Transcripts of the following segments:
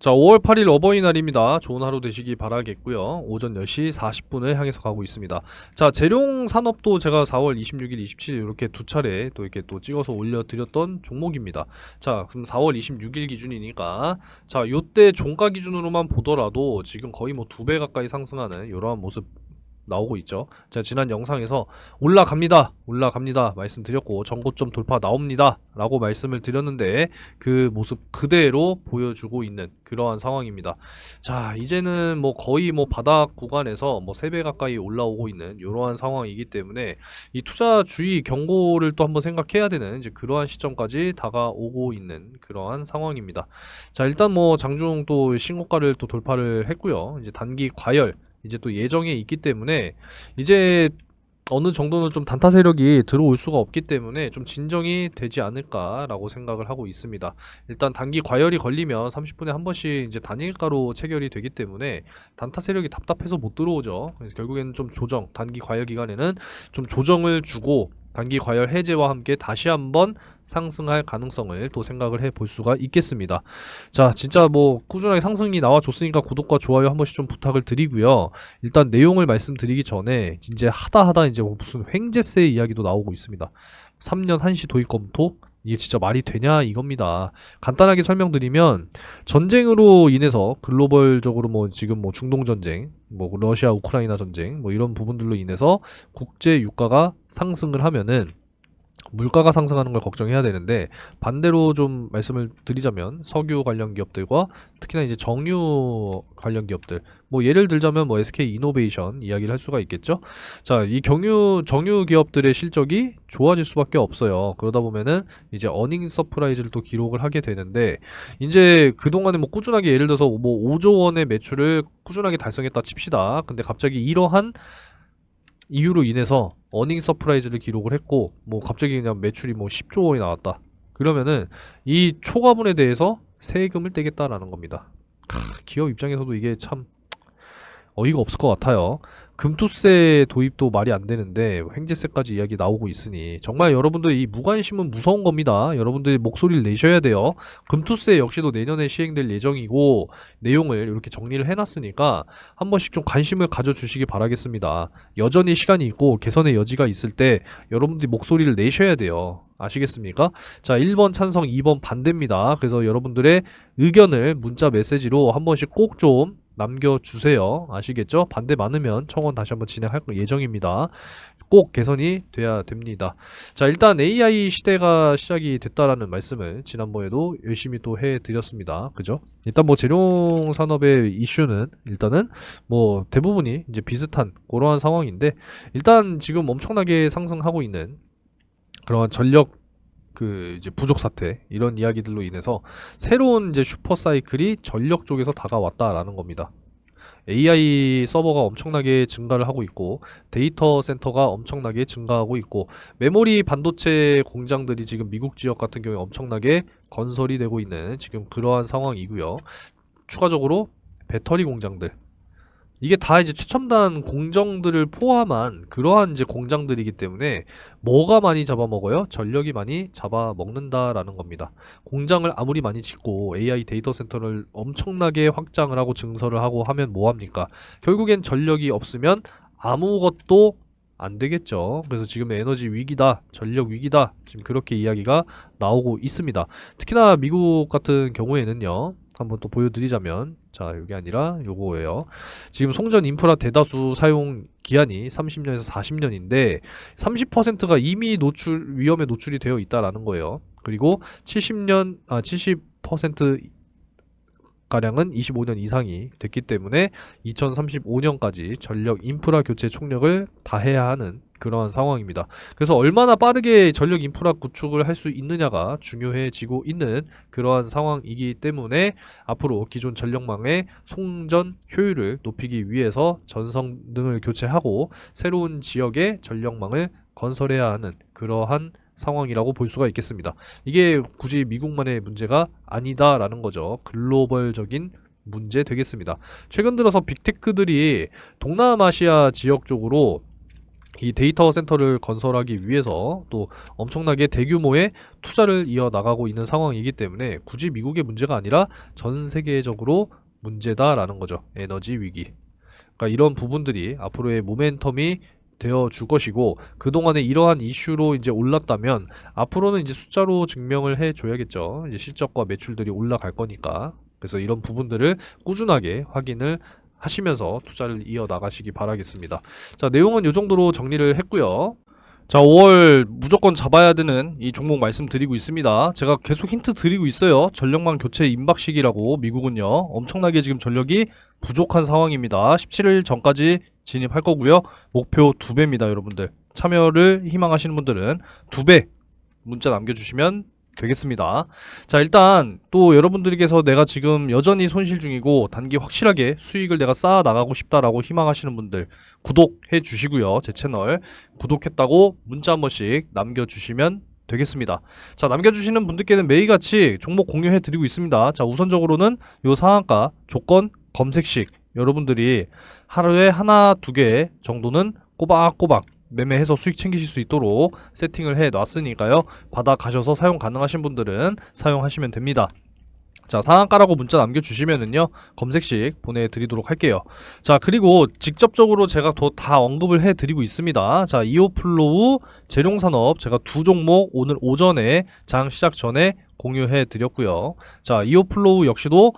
자, 5월 8일 어버이날입니다. 좋은 하루 되시기 바라겠고요. 오전 10시 40분을 향해서 가고 있습니다. 자, 재룡 산업도 제가 4월 26일, 27일 이렇게 두 차례 또 이렇게 또 찍어서 올려드렸던 종목입니다. 자, 그럼 4월 26일 기준이니까 자, 요때 종가 기준으로만 보더라도 지금 거의 뭐 두 배 가까이 상승하는 이러한 모습 나오고 있죠. 제가 지난 영상에서 올라갑니다. 올라갑니다. 말씀드렸고 전고점 돌파 나옵니다. 라고 말씀을 드렸는데 그 모습 그대로 보여주고 있는 그러한 상황입니다. 자, 이제는 뭐 거의 뭐 바닥 구간에서 뭐 3배 가까이 올라오고 있는 이러한 상황이기 때문에 이 투자 주의 경고를 또 한번 생각해야 되는 이제 그러한 시점까지 다가오고 있는 그러한 상황입니다. 자, 일단 뭐 장중 또 신고가를 또 돌파를 했고요. 이제 단기 과열 이제 또 예정에 있기 때문에 이제 어느 정도는 좀 단타 세력이 들어올 수가 없기 때문에 좀 진정이 되지 않을까라고 생각을 하고 있습니다. 일단 단기 과열이 걸리면 30분에 한 번씩 이제 단일가로 체결이 되기 때문에 단타 세력이 답답해서 못 들어오죠. 그래서 결국에는 좀 조정, 단기 과열 기간에는 좀 조정을 주고 단기 과열 해제와 함께 다시 한번 상승할 가능성을 또 생각을 해 볼 수가 있겠습니다. 자, 진짜 뭐 꾸준하게 상승이 나와줬으니까 구독과 좋아요 한 번씩 좀 부탁을 드리고요. 일단 내용을 말씀드리기 전에 이제 하다 하다 이제 뭐 무슨 횡재세 이야기도 나오고 있습니다. 3년 한시 도입 검토 이게 진짜 말이 되냐 이겁니다. 간단하게 설명드리면 전쟁으로 인해서 글로벌적으로 뭐 지금 뭐 중동 전쟁, 뭐 러시아 우크라이나 전쟁 뭐 이런 부분들로 인해서 국제 유가가 상승을 하면은 물가가 상승하는 걸 걱정해야 되는데 반대로 좀 말씀을 드리자면 석유 관련 기업들과 특히나 이제 정유 관련 기업들 뭐 예를 들자면 뭐 SK 이노베이션 이야기를 할 수가 있겠죠. 자, 이 경유 정유 기업들의 실적이 좋아질 수밖에 없어요. 그러다 보면은 이제 어닝 서프라이즈를 또 기록을 하게 되는데 이제 그동안에 뭐 꾸준하게 예를 들어서 뭐 5조 원의 매출을 꾸준하게 달성했다 칩시다. 근데 갑자기 이러한 이유로 인해서 어닝 서프라이즈를 기록을 했고 뭐 갑자기 그냥 매출이 뭐 10조 원이 나왔다. 그러면은 이 초과분에 대해서 세금을 떼겠다라는 겁니다. 크, 기업 입장에서도 이게 참 어이가 없을 것 같아요. 금투세 도입도 말이 안 되는데 횡재세까지 이야기 나오고 있으니 정말 여러분들 이 무관심은 무서운 겁니다. 여러분들이 목소리를 내셔야 돼요. 금투세 역시도 내년에 시행될 예정이고 내용을 이렇게 정리를 해놨으니까 한 번씩 좀 관심을 가져주시기 바라겠습니다. 여전히 시간이 있고 개선의 여지가 있을 때 여러분들이 목소리를 내셔야 돼요. 아시겠습니까? 자, 1번 찬성, 2번 반대입니다. 그래서 여러분들의 의견을 문자 메시지로 한 번씩 꼭좀 남겨주세요. 아시겠죠? 반대 많으면 청원 다시 한번 진행할 예정입니다. 꼭 개선이 돼야 됩니다. 자, 일단 AI 시대가 시작이 됐다라는 말씀을 지난번에도 열심히 또 해드렸습니다. 그죠? 일단 뭐 재룡 산업의 이슈는 일단은 뭐 대부분이 이제 비슷한 그러한 상황인데 일단 지금 엄청나게 상승하고 있는 그러한 전력 그 이제 부족 사태 이런 이야기들로 인해서 새로운 이제 슈퍼 사이클이 전력 쪽에서 다가왔다라는 겁니다. AI 서버가 엄청나게 증가를 하고 있고 데이터 센터가 엄청나게 증가하고 있고 메모리 반도체 공장들이 지금 미국 지역 같은 경우에 엄청나게 건설이 되고 있는 지금 그러한 상황이고요. 추가적으로 배터리 공장들 이게 다 이제 최첨단 공정들을 포함한 그러한 이제 공장들이기 때문에 뭐가 많이 잡아먹어요? 전력이 많이 잡아먹는다라는 겁니다. 공장을 아무리 많이 짓고 AI 데이터 센터를 엄청나게 확장을 하고 증설을 하고 하면 뭐합니까? 결국엔 전력이 없으면 아무것도 안 되겠죠. 그래서 지금 에너지 위기다, 전력 위기다, 지금 그렇게 이야기가 나오고 있습니다. 특히나 미국 같은 경우에는요, 한번 또 보여드리자면, 자, 이게 아니라 요거예요. 지금 송전 인프라 대다수 사용 기한이 30년에서 40년인데, 30%가 이미 노출, 위험에 노출이 되어 있다라는 거예요. 그리고 70년, 아, 70% 가량은 25년 이상이 됐기 때문에 2035년까지 전력 인프라 교체 총력을 다해야 하는 그러한 상황입니다. 그래서 얼마나 빠르게 전력 인프라 구축을 할 수 있느냐가 중요해지고 있는 그러한 상황이기 때문에 앞으로 기존 전력망의 송전 효율을 높이기 위해서 전성 등을 교체하고 새로운 지역의 전력망을 건설해야 하는 그러한 상황이라고 볼 수가 있겠습니다. 이게 굳이 미국만의 문제가 아니다라는 거죠. 글로벌적인 문제 되겠습니다. 최근 들어서 빅테크들이 동남아시아 지역 쪽으로 이 데이터 센터를 건설하기 위해서 또 엄청나게 대규모의 투자를 이어 나가고 있는 상황이기 때문에 굳이 미국의 문제가 아니라 전 세계적으로 문제다라는 거죠. 에너지 위기. 그러니까 이런 부분들이 앞으로의 모멘텀이 되어 줄 것이고 그동안에 이러한 이슈로 이제 올랐다면 앞으로는 이제 숫자로 증명을 해 줘야겠죠. 이제 실적과 매출들이 올라갈 거니까. 그래서 이런 부분들을 꾸준하게 확인을 하시면서 투자를 이어 나가시기 바라겠습니다. 자, 내용은 이 정도로 정리를 했고요. 자, 5월 무조건 잡아야 되는 이 종목 말씀드리고 있습니다. 제가 계속 힌트 드리고 있어요. 전력망 교체 임박 시기라고 미국은요. 엄청나게 지금 전력이 부족한 상황입니다. 17일 전까지 진입할 거고요. 목표 2배입니다, 여러분들. 참여를 희망하시는 분들은 2배 문자 남겨주시면 되겠습니다. 자, 일단 또 여러분들께서 내가 지금 여전히 손실 중이고 단기 확실하게 수익을 내가 쌓아 나가고 싶다라고 희망하시는 분들 구독해 주시고요. 제 채널 구독했다고 문자 한 번씩 남겨 주시면 되겠습니다. 자, 남겨주시는 분들께는 매일같이 종목 공유해 드리고 있습니다. 자, 우선적으로는 요 상한가 조건 검색식 여러분들이 하루에 하나 두 개 정도는 꼬박꼬박 매매해서 수익 챙기실 수 있도록 세팅을 해 놨으니까요. 받아 가셔서 사용 가능하신 분들은 사용하시면 됩니다. 자, 상한가라고 문자 남겨주시면은요, 검색식 보내드리도록 할게요. 자, 그리고 직접적으로 제가 더 다 언급을 해드리고 있습니다. 자, 이오플로우, 재룡산업, 제가 두 종목 오늘 오전에 장 시작 전에 공유해 드렸고요. 자, 이오플로우 역시도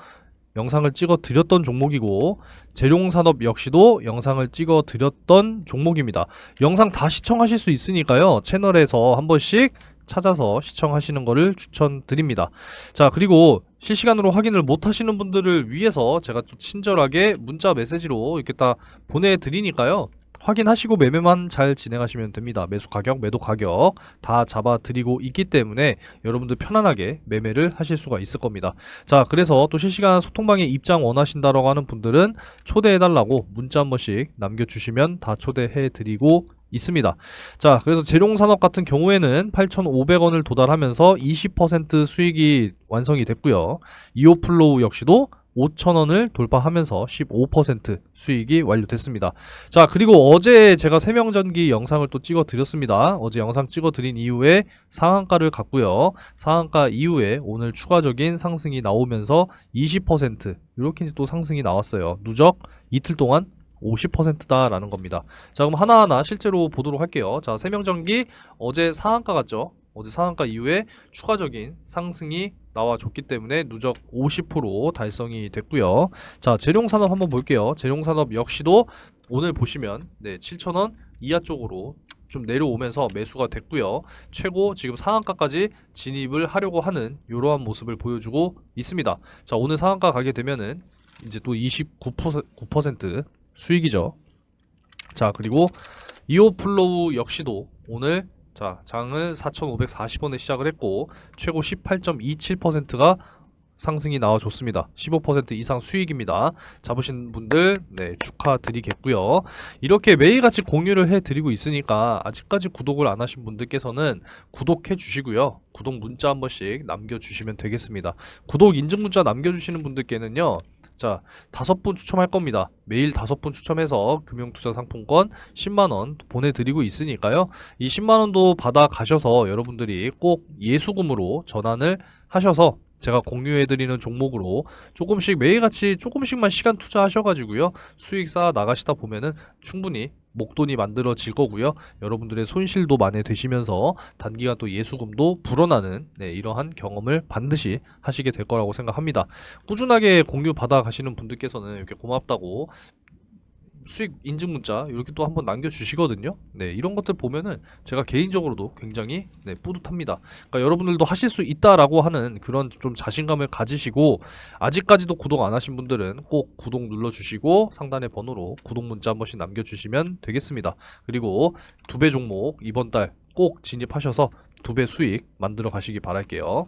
영상을 찍어 드렸던 종목이고, 재룡산업 역시도 영상을 찍어 드렸던 종목입니다. 영상 다 시청하실 수 있으니까요. 채널에서 한 번씩 찾아서 시청하시는 것을 추천드립니다. 자, 그리고 실시간으로 확인을 못 하시는 분들을 위해서 제가 또 친절하게 문자 메시지로 이렇게 다 보내드리니까요. 확인하시고 매매만 잘 진행하시면 됩니다. 매수 가격, 매도 가격 다 잡아드리고 있기 때문에 여러분들 편안하게 매매를 하실 수가 있을 겁니다. 자, 그래서 또 실시간 소통방에 입장 원하신다라고 하는 분들은 초대해달라고 문자 한 번씩 남겨주시면 다 초대해드리고 있습니다. 자, 그래서 재룡산업 같은 경우에는 8,500원을 도달하면서 20% 수익이 완성이 됐고요. 이오플로우 역시도 5,000원을 돌파하면서 15% 수익이 완료됐습니다. 자, 그리고 어제 제가 세명전기 영상을 또 찍어 드렸습니다. 어제 영상 찍어 드린 이후에 상한가를 갔고요. 상한가 이후에 오늘 추가적인 상승이 나오면서 20% 이렇게 또 상승이 나왔어요. 누적 이틀 동안 50%다라는 겁니다. 자, 그럼 하나하나 실제로 보도록 할게요. 자, 세명전기 어제 상한가 갔죠? 어제 상한가 이후에 추가적인 상승이 나와줬기 때문에 누적 50% 달성이 됐고요. 자, 재룡산업 한번 볼게요. 재룡산업 역시도 오늘 보시면 네, 7,000원 이하 쪽으로 좀 내려오면서 매수가 됐고요. 최고 지금 상한가까지 진입을 하려고 하는 이러한 모습을 보여주고 있습니다. 자, 오늘 상한가 가게 되면은 이제 또 29% 9% 수익이죠. 자, 그리고 이오플로우 역시도 오늘 자, 장을 4,540원에 시작을 했고 최고 18.27%가 상승이 나와줬습니다. 15% 이상 수익입니다. 잡으신 분들 네, 축하드리겠고요. 이렇게 매일같이 공유를 해드리고 있으니까 아직까지 구독을 안 하신 분들께서는 구독해 주시고요. 구독 문자 한 번씩 남겨주시면 되겠습니다. 구독 인증 문자 남겨주시는 분들께는요. 자, 다섯 분 추첨할 겁니다. 매일 다섯 분 추첨해서 금융투자 상품권 10만원 보내드리고 있으니까요. 이 10만원도 받아 가셔서 여러분들이 꼭 예수금으로 전환을 하셔서 제가 공유해드리는 종목으로 조금씩 매일같이 조금씩만 시간 투자하셔가지고요. 수익 쌓아 나가시다 보면은 충분히 목돈이 만들어질 거고요. 여러분들의 손실도 만회되시면서 단기간 또 예수금도 불어나는 네, 이러한 경험을 반드시 하시게 될 거라고 생각합니다. 꾸준하게 공유 받아 가시는 분들께서는 이렇게 고맙다고 수익 인증 문자 이렇게 또 한번 남겨주시거든요. 네, 이런 것들 보면은 제가 개인적으로도 굉장히 네, 뿌듯합니다. 그러니까 여러분들도 하실 수 있다라고 하는 그런 좀 자신감을 가지시고 아직까지도 구독 안 하신 분들은 꼭 구독 눌러주시고 상단의 번호로 구독 문자 한 번씩 남겨주시면 되겠습니다. 그리고 두 배 종목 이번 달 꼭 진입하셔서 두 배 수익 만들어 가시기 바랄게요.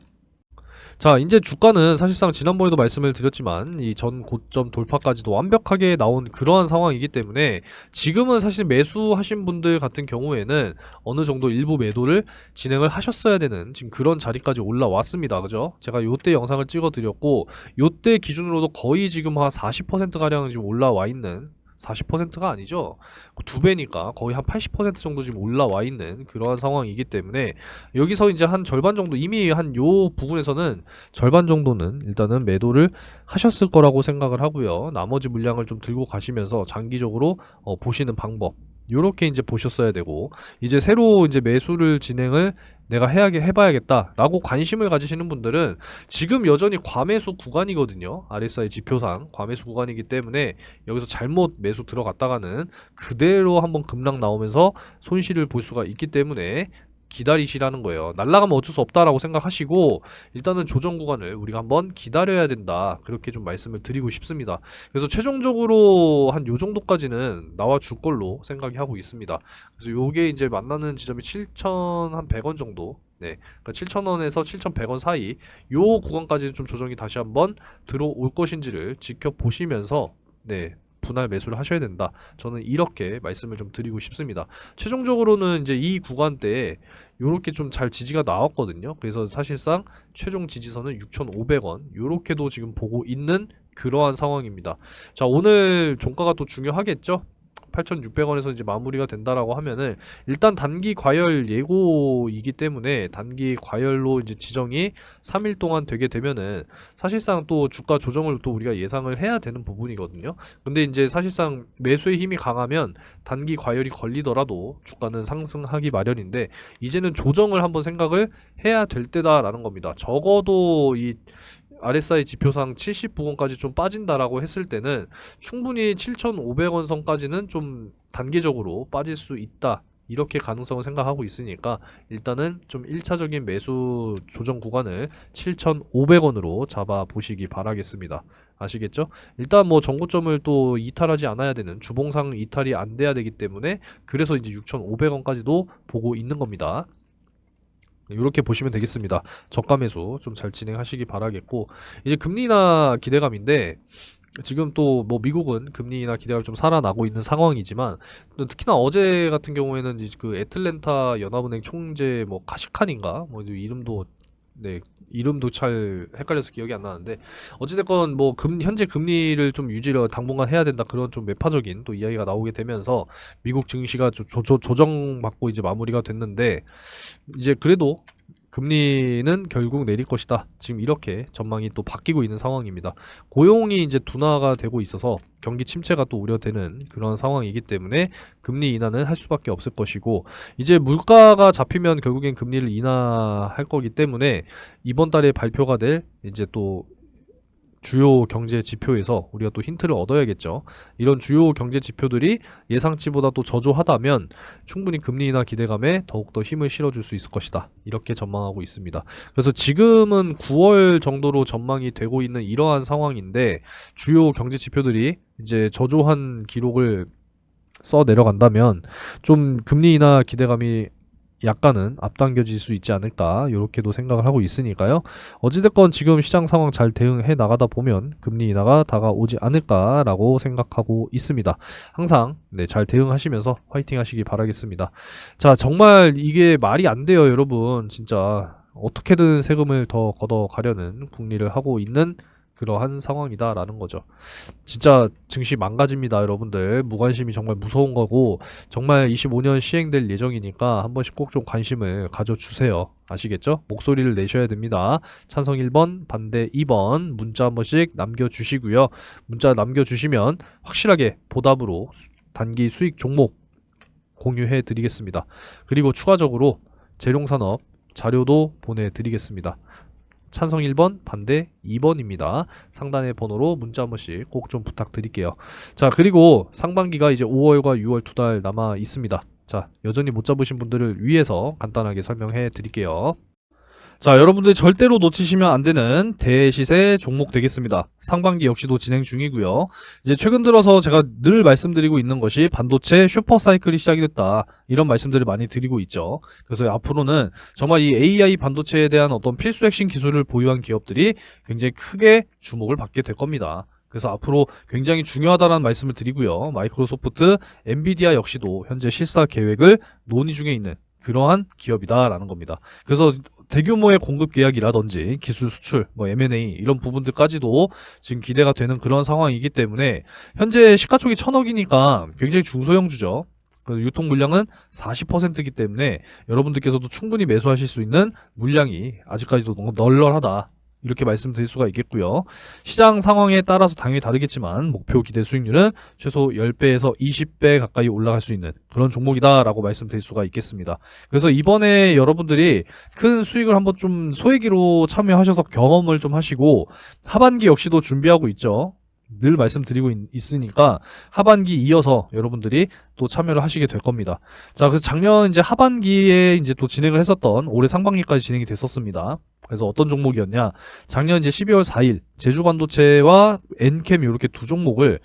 자, 이제 주가는 사실상 지난번에도 말씀을 드렸지만 이 전 고점 돌파까지도 완벽하게 나온 그러한 상황이기 때문에 지금은 사실 매수하신 분들 같은 경우에는 어느 정도 일부 매도를 진행을 하셨어야 되는 지금 그런 자리까지 올라왔습니다. 그죠? 제가 요때 영상을 찍어 드렸고 요때 기준으로도 거의 지금 한 40% 가량 지금 올라와 있는 40%가 아니죠. 두 배니까 거의 한 80% 정도 지금 올라와 있는 그러한 상황이기 때문에 여기서 이제 한 절반 정도 이미 한 요 부분에서는 절반 정도는 일단은 매도를 하셨을 거라고 생각을 하고요. 나머지 물량을 좀 들고 가시면서 장기적으로 어, 보시는 방법. 요렇게 이제 보셨어야 되고 이제 새로 이제 매수를 진행을 내가 해야게 해봐야겠다라고 관심을 가지시는 분들은 지금 여전히 과매수 구간이거든요. RSI 지표상 과매수 구간이기 때문에 여기서 잘못 매수 들어갔다가는 그대로 한번 급락 나오면서 손실을 볼 수가 있기 때문에 기다리시라는 거예요. 날라가면 어쩔 수 없다라고 생각하시고 일단은 조정 구간을 우리가 한번 기다려야 된다. 그렇게 좀 말씀을 드리고 싶습니다. 그래서 최종적으로 한 요 정도까지는 나와 줄 걸로 생각이 하고 있습니다. 그래서 요게 이제 만나는 지점이 7,100원 정도. 네. 그러니까 7,000원에서 7,100원 사이 요 구간까지는 좀 조정이 다시 한번 들어올 것인지를 지켜보시면서 네. 분할 매수를 하셔야 된다. 저는 이렇게 말씀을 좀 드리고 싶습니다. 최종적으로는 이제 이 구간대에 요렇게 좀 잘 지지가 나왔거든요. 그래서 사실상 최종 지지선은 6,500원 요렇게도 지금 보고 있는 그러한 상황입니다. 자, 오늘 종가가 또 중요하겠죠? 8,600원에서 이제 마무리가 된다라고 하면은 일단 단기 과열 예고이기 때문에 단기 과열로 이제 지정이 3일 동안 되게 되면은 사실상 또 주가 조정을 또 우리가 예상을 해야 되는 부분이거든요. 근데 이제 사실상 매수의 힘이 강하면 단기 과열이 걸리더라도 주가는 상승하기 마련인데 이제는 조정을 한번 생각을 해야 될 때다라는 겁니다. 적어도 이 RSI 지표상 70부근까지 좀 빠진다라고 했을 때는 충분히 7,500원 선까지는 좀 단계적으로 빠질 수 있다. 이렇게 가능성을 생각하고 있으니까 일단은 좀 1차적인 매수 조정 구간을 7,500원으로 잡아 보시기 바라겠습니다. 아시겠죠? 일단 뭐 정고점을 또 이탈하지 않아야 되는 주봉상 이탈이 안 돼야 되기 때문에 그래서 이제 6,500원까지도 보고 있는 겁니다. 이렇게 보시면 되겠습니다. 저가 매수 좀 잘 진행하시기 바라겠고 이제 금리나 기대감인데 지금 또 뭐 미국은 금리나 기대감이 좀 살아나고 있는 상황이지만 또 특히나 어제 같은 경우에는 이제 그 애틀랜타 연합은행 총재 뭐 카시칸인가 뭐 이름도 네 이름도 잘 헷갈려서 기억이 안 나는데 어찌됐건 뭐 금, 현재 금리를 좀 유지를 당분간 해야 된다 그런 좀 매파적인 또 이야기가 나오게 되면서 미국 증시가 조, 조, 조, 조정받고 이제 마무리가 됐는데 이제 그래도 금리는 결국 내릴 것이다. 지금 이렇게 전망이 또 바뀌고 있는 상황입니다. 고용이 이제 둔화가 되고 있어서 경기 침체가 또 우려되는 그런 상황이기 때문에 금리 인하는 할 수밖에 없을 것이고 이제 물가가 잡히면 결국엔 금리를 인하할 거기 때문에 이번 달에 발표가 될 이제 또 주요 경제 지표에서 우리가 또 힌트를 얻어야겠죠. 이런 주요 경제 지표들이 예상치보다 또 저조하다면 충분히 금리 인하 기대감에 더욱더 힘을 실어줄 수 있을 것이다. 이렇게 전망하고 있습니다. 그래서 지금은 9월 정도로 전망이 되고 있는 이러한 상황인데 주요 경제 지표들이 이제 저조한 기록을 써 내려간다면 좀 금리 인하 기대감이 약간은 앞당겨질 수 있지 않을까 이렇게도 생각을 하고 있으니까요. 어찌됐건 지금 시장 상황 잘 대응해 나가다 보면 금리 인하가 다가오지 않을까라고 생각하고 있습니다. 항상 네, 잘 대응하시면서 화이팅 하시기 바라겠습니다. 자 정말 이게 말이 안 돼요 여러분 진짜 어떻게든 세금을 더 걷어 가려는 궁리를 하고 있는 그러한 상황이다라는 거죠. 진짜 증시 망가집니다, 여러분들. 무관심이 정말 무서운 거고 정말 25년 시행될 예정이니까 한 번씩 꼭 좀 관심을 가져주세요. 아시겠죠? 목소리를 내셔야 됩니다. 찬성 1번, 반대 2번 문자 한 번씩 남겨주시고요. 문자 남겨주시면 확실하게 보답으로 수- 단기 수익 종목 공유해 드리겠습니다. 그리고 추가적으로 재룡산업 자료도 보내드리겠습니다. 찬성 1번, 반대 2번입니다. 상단의 번호로 문자 한 번씩 꼭 좀 부탁드릴게요. 자, 그리고 상반기가 이제 5월과 6월 두 달 남아 있습니다. 자, 여전히 못 잡으신 분들을 위해서 간단하게 설명해 드릴게요. 자, 여러분들 절대로 놓치시면 안 되는 대시세 종목 되겠습니다. 상반기 역시도 진행 중이고요. 이제 최근 들어서 제가 늘 말씀드리고 있는 것이 반도체 슈퍼 사이클이 시작이 됐다. 이런 말씀들을 많이 드리고 있죠. 그래서 앞으로는 정말 이 AI 반도체에 대한 어떤 필수 핵심 기술을 보유한 기업들이 굉장히 크게 주목을 받게 될 겁니다. 그래서 앞으로 굉장히 중요하다는 말씀을 드리고요. 마이크로소프트, 엔비디아 역시도 현재 실사 계획을 논의 중에 있는 그러한 기업이다라는 겁니다. 그래서 대규모의 공급 계약이라든지 기술 수출, 뭐 M&A 이런 부분들까지도 지금 기대가 되는 그런 상황이기 때문에 현재 시가총이 천억이니까 굉장히 중소형주죠. 그 유통 물량은 40%이기 때문에 여러분들께서도 충분히 매수하실 수 있는 물량이 아직까지도 널널하다. 이렇게 말씀드릴 수가 있겠고요. 시장 상황에 따라서 당연히 다르겠지만 목표 기대 수익률은 최소 10배에서 20배 가까이 올라갈 수 있는 그런 종목이다라고 말씀드릴 수가 있겠습니다. 그래서 이번에 여러분들이 큰 수익을 한번 좀 소액기로 참여하셔서 경험을 좀 하시고 하반기 역시도 준비하고 있죠. 늘 말씀드리고 있, 있으니까 하반기 이어서 여러분들이 또 참여를 하시게 될 겁니다. 자, 그래서 작년 이제 하반기에 이제 또 진행을 했었던 올해 상반기까지 진행이 됐었습니다. 그래서 어떤 종목이었냐? 작년 이제 12월 4일 제주반도체와 엔캠 이렇게 두 종목을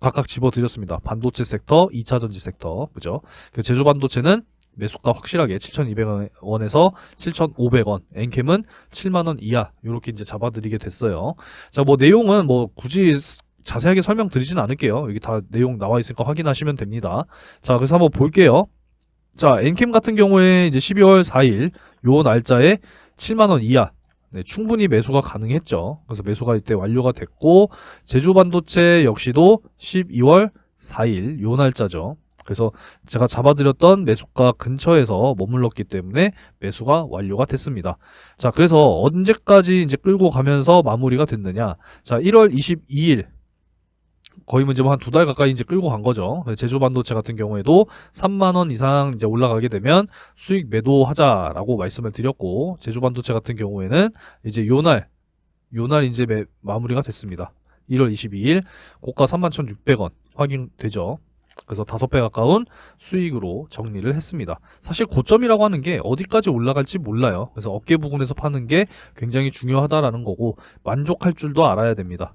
각각 집어드렸습니다. 반도체 섹터, 2차 전지 섹터, 그죠? 그 제주 반도체는 매수가 확실하게 7,200원에서 7,500원, 엔캠은 7만원 이하, 이렇게 이제 잡아드리게 됐어요. 자, 뭐 내용은 뭐 굳이 자세하게 설명드리진 않을게요. 여기 다 내용 나와 있으니까 확인하시면 됩니다. 자, 그래서 한번 볼게요. 자, 엔캠 같은 경우에 이제 12월 4일 요 날짜에 7만원 이하, 네, 충분히 매수가 가능했죠. 그래서 매수가 이때 완료가 됐고, 제주반도체 역시도 12월 4일 요 날짜죠. 그래서 제가 잡아드렸던 매수가 근처에서 머물렀기 때문에 매수가 완료가 됐습니다. 자, 그래서 언제까지 이제 끌고 가면서 마무리가 됐느냐. 자, 1월 22일. 거의 뭐 이제 한두 달 가까이 이제 끌고 간 거죠. 제주 반도체 같은 경우에도 3만 원 이상 이제 올라가게 되면 수익 매도하자라고 말씀을 드렸고, 제주 반도체 같은 경우에는 이제 요날, 요날 이제 매, 마무리가 됐습니다. 1월 22일, 고가 31,600원 확인되죠. 그래서 다섯 배 가까운 수익으로 정리를 했습니다. 사실 고점이라고 하는 게 어디까지 올라갈지 몰라요. 그래서 어깨 부분에서 파는 게 굉장히 중요하다라는 거고 만족할 줄도 알아야 됩니다.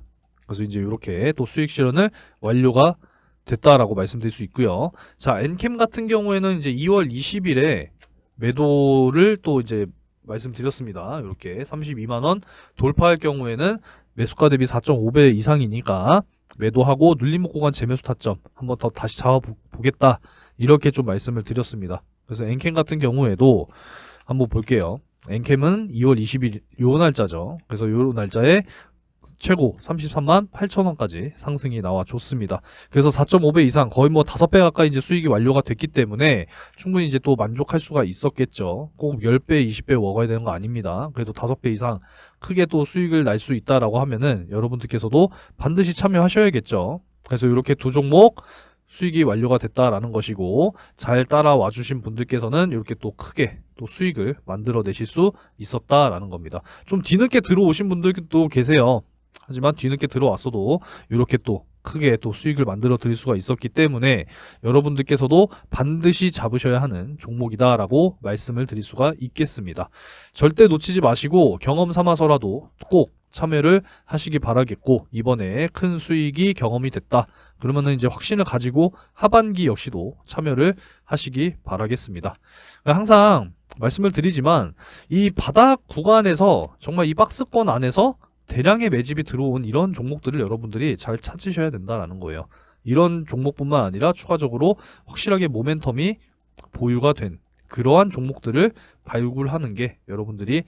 그래서 이제 이렇게 또 수익 실현을 완료가 됐다라고 말씀드릴 수 있고요. 자, 엔캠 같은 경우에는 이제 2월 20일에 매도를 또 이제 말씀드렸습니다. 이렇게 32만 원 돌파할 경우에는 매수가 대비 4.5배 이상이니까 매도하고 눌림목 구간 재매수 타점 한번 더 다시 잡아보겠다 이렇게 좀 말씀을 드렸습니다. 그래서 엔캠 같은 경우에도 한번 볼게요. 엔캠은 2월 20일 요 날짜죠. 그래서 요 날짜에 최고 33만 8천원까지 상승이 나와 줬습니다. 그래서 4.5배 이상 거의 뭐 5배 가까이 이제 수익이 완료가 됐기 때문에 충분히 이제 또 만족할 수가 있었겠죠. 꼭 10배, 20배 먹어야 되는 거 아닙니다. 그래도 5배 이상 크게 또 수익을 날 수 있다라고 하면은 여러분들께서도 반드시 참여하셔야겠죠. 그래서 이렇게 두 종목 수익이 완료가 됐다라는 것이고 잘 따라와 주신 분들께서는 이렇게 또 크게 또 수익을 만들어 내실 수 있었다라는 겁니다. 좀 뒤늦게 들어오신 분들도 계세요. 하지만 뒤늦게 들어왔어도 이렇게 또 크게 또 수익을 만들어 드릴 수가 있었기 때문에 여러분들께서도 반드시 잡으셔야 하는 종목이다라고 말씀을 드릴 수가 있겠습니다. 절대 놓치지 마시고 경험 삼아서라도 꼭 참여를 하시기 바라겠고 이번에 큰 수익이 경험이 됐다. 그러면은 이제 확신을 가지고 하반기 역시도 참여를 하시기 바라겠습니다. 항상 말씀을 드리지만 이 바닥 구간에서 정말 이 박스권 안에서 대량의 매집이 들어온 이런 종목들을 여러분들이 잘 찾으셔야 된다라는 거예요. 이런 종목뿐만 아니라 추가적으로 확실하게 모멘텀이 보유가 된 그러한 종목들을 발굴하는 게 여러분들이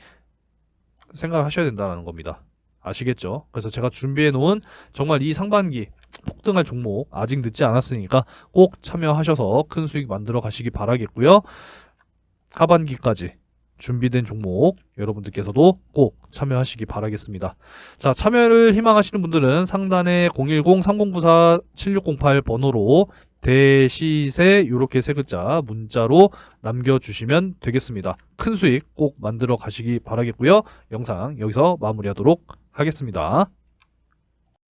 생각을 하셔야 된다는 겁니다. 아시겠죠? 그래서 제가 준비해 놓은 정말 이 상반기 폭등할 종목 아직 늦지 않았으니까 꼭 참여하셔서 큰 수익 만들어 가시기 바라겠고요. 하반기까지 준비된 종목 여러분들께서도 꼭 참여하시기 바라겠습니다. 자, 참여를 희망하시는 분들은 상단에 010-3094-7608 번호로 대시세 이렇게 세 글자 문자로 남겨주시면 되겠습니다. 큰 수익 꼭 만들어 가시기 바라겠고요. 영상 여기서 마무리하도록 하겠습니다.